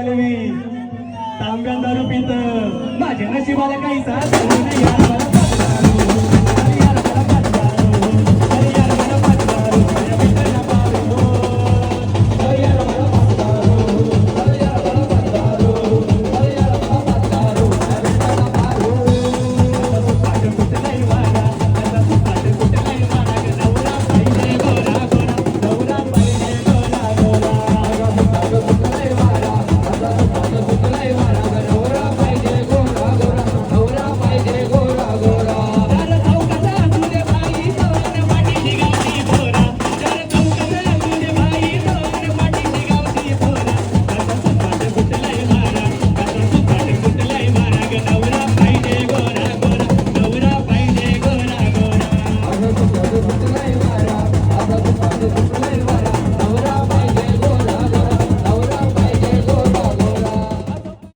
वाले मी तांब्या दारू पित माझ्या नशिबाला काही साथ नाही